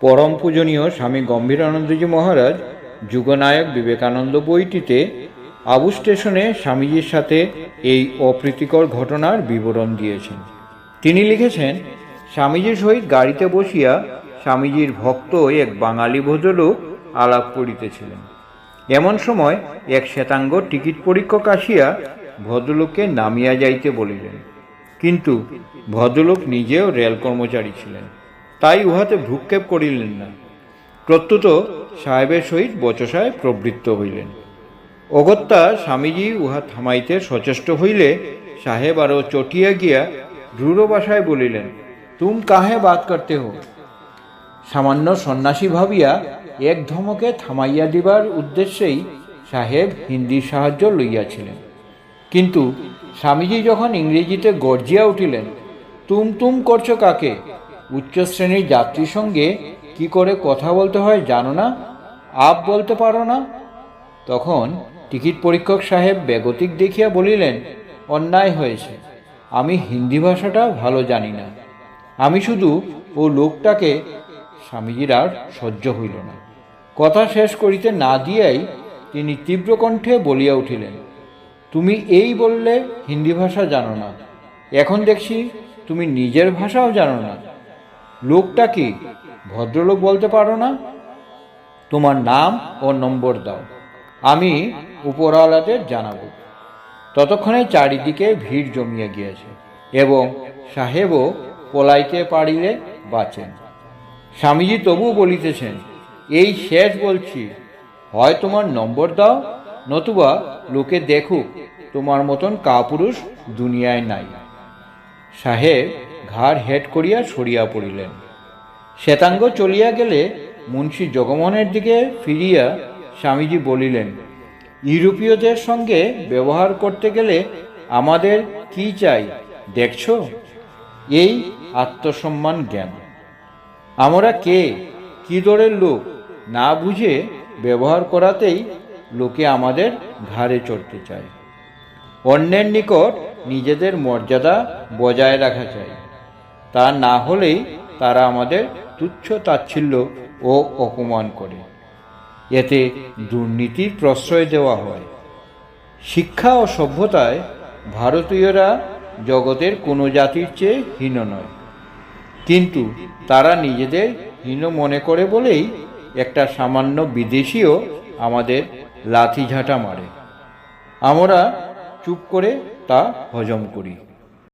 পরম পূজনীয় স্বামী গম্ভীরানন্দজি মহারাজ, যুগনায়ক বিবেকানন্দ বইটিতে আবু স্টেশনে স্বামীজির সাথে এই অপ্রীতিকর ঘটনার বিবরণ দিয়েছেন। তিনি লিখেছেন, স্বামীজির সহিত গাড়িতে বসিয়া স্বামীজির ভক্ত এক বাঙালি ভদ্রলোক আলাপ করিতেছিলেন। এমন সময় এক শ্বেতাঙ্গ টিকিট পরীক্ষক আসিয়া ভদ্রলোককে নামিয়া যাইতে বলিলেন। কিন্তু ভদ্রলোক নিজেও রেল কর্মচারী ছিলেন। তাই উহাতে ভ্রুক্ষেপ করিলেন না। প্রত্যুত সাহেবের সহিত বচসায় প্রবৃত্ত হইলেন। অগত্যা স্বামীজি উহা থামাইতে সচেষ্ট হইলে সাহেব আরও চটিয়া গিয়া রূঢ় ভাষায় বলিলেন, তুম কাহে বাদ করতে হো? সামান্য সন্ন্যাসী ভাবিয়া এক ধমকে থামাইয়া দিবার উদ্দেশ্যেই সাহেব হিন্দির সাহায্য লইয়াছিলেন। কিন্তু স্বামীজি যখন ইংরেজিতে গর্জিয়া উঠিলেন, তুম তুম করছ কাকে? উচ্চ শ্রেণির যাত্রীর সঙ্গে কি করে কথা বলতে হয় জানো না? আপ বলতে পারো না? তখন টিকিট পরীক্ষক সাহেব বেগতিক দেখিয়া বলিলেন, অন্যায় হয়েছে। আমি হিন্দি ভাষাটা ভালো জানি না। আমি শুধু ও লোকটাকে স্বামীজির আর সহ্য হইল না। কথা শেষ করিতে না দিয়াই তিনি তীব্র কণ্ঠে বলিয়া উঠিলেন, তুমি এই বললে হিন্দি ভাষা জানো না। এখন দেখছি তুমি নিজের ভাষাও জানো না। লোকটা কি? ভদ্রলোক বলতে পারো না? তোমার নাম ও নম্বর দাও। আমি উপরওয়ালাদের জানাব। ততক্ষণে চারিদিকে ভিড় জমিয়ে গিয়েছে এবং সাহেবও পলাইতে পারিলে বাঁচেন। স্বামীজি তবু বলিতেছেন, এই শেষ বলছি। হয় তোমার নম্বর দাও, নতুবা লোকে দেখুক তোমার মতন কাপুরুষ দুনিয়ায় নাই। সাহেব ঘাড় হেট করিয়া সরিয়া পড়িলেন। শ্বেতাঙ্গ চলিয়া গেলে মুন্সী জগমোহনের দিকে ফিরিয়া স্বামীজি বলিলেন, ইউরোপীয়দের সঙ্গে ব্যবহার করতে গেলে আমাদের কি চাই, দেখছ? এই আত্মসম্মান জ্ঞান। আমরা কে? কি দরের লোক? না বুঝে ব্যবহার করাতেই লোকে আমাদের ঘাড়ে চড়তে চায়। অন্যের নিকট নিজেদের মর্যাদা বজায় রাখা চাই। তা না হলেই তারা আমাদের তুচ্ছ তাচ্ছিল্য ও অপমান করে। এতে দুর্নীতির প্রশ্রয় দেওয়া হয়। শিক্ষা ও সভ্যতায় ভারতীয়রা জগতের কোনো জাতির চেয়ে হীন নয়। কিন্তু তারা নিজেদের হীন মনে করে বলেই একটা সামান্য বিদেশিও আমাদের লাথিঝাঁটা মারে। আমরা চুপ করে তা হজম করি।